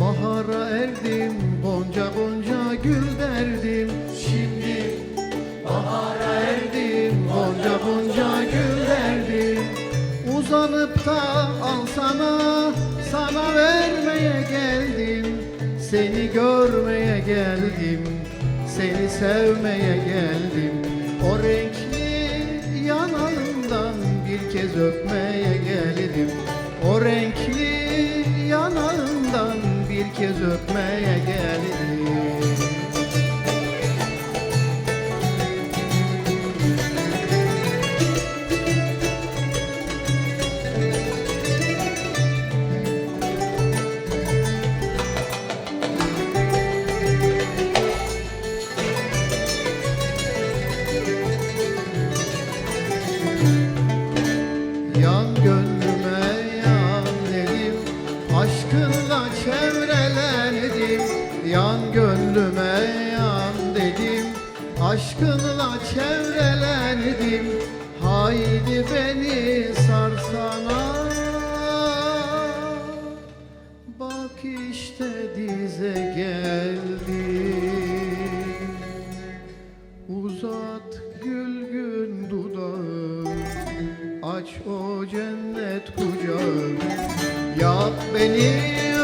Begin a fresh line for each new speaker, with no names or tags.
Bahara erdim Gonca gonca gül derdim. Şimdi bahara erdim Gonca gonca gül derdim. Uzanıp da al sana Sana vermeye geldim. Seni görmeye geldim Seni sevmeye geldim. O renkli yanağından bir kez öpmeye geldim. O renkli yanağından bir kez öpmeye geldim Yan gönlüme çevrelendim Yan gönlüme yan dedim. Aşkınla çevrelendim Haydi beni sarsana. Bak işte dize geldim. Uzat gülgün dudağı Aç o cennet kucağı. Yak beni